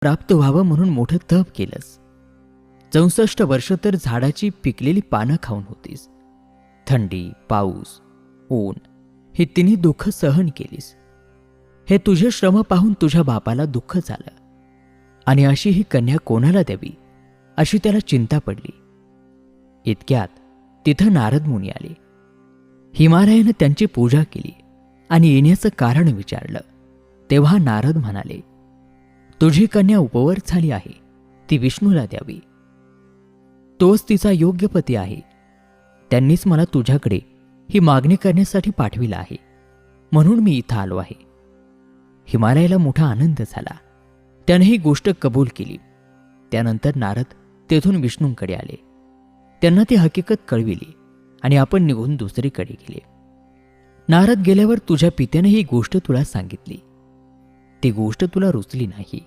प्राप्त व्हावं म्हणून मोठं तप केलंस. चौसष्ट वर्ष तर झाडाची पिकलेली पानं खाऊन होतीस. थंडी पाऊस ऊन हे तिन्ही दुःख सहन केलीस. हे तुझे श्रम पाहून तुझ्या बापाला दुःख झालं. आणि अशी ही कन्या कोणाला द्यावी अशी त्याला चिंता पडली. इतक्यात तिथं नारद मुनी आले. हिमालयानं त्यांची पूजा केली आणि येण्याचं कारण विचारलं. तेव्हा नारद म्हणाले तुझी कन्या उपवर झाली आहे. ती विष्णूला द्यावी. तोच तिचा योग्य पती आहे. त्यांनीच मला तुझ्याकडे ही मागणी करण्यासाठी पाठविला आहे. म्हणून मी इथं आलो आहे. हिमालयाला मोठा आनंद झाला. त्याने ही गोष्ट कबूल केली. त्यानंतर नारद तेथून विष्णूंकडे आले. त्यांना ती हकीकत कळविली आणि आपण निघून दुसरीकडे गेले. नारद गेल्यावर तुझ्या पित्याने ही गोष्ट तुला सांगितली. ती गोष्ट तुला रुचली नाही.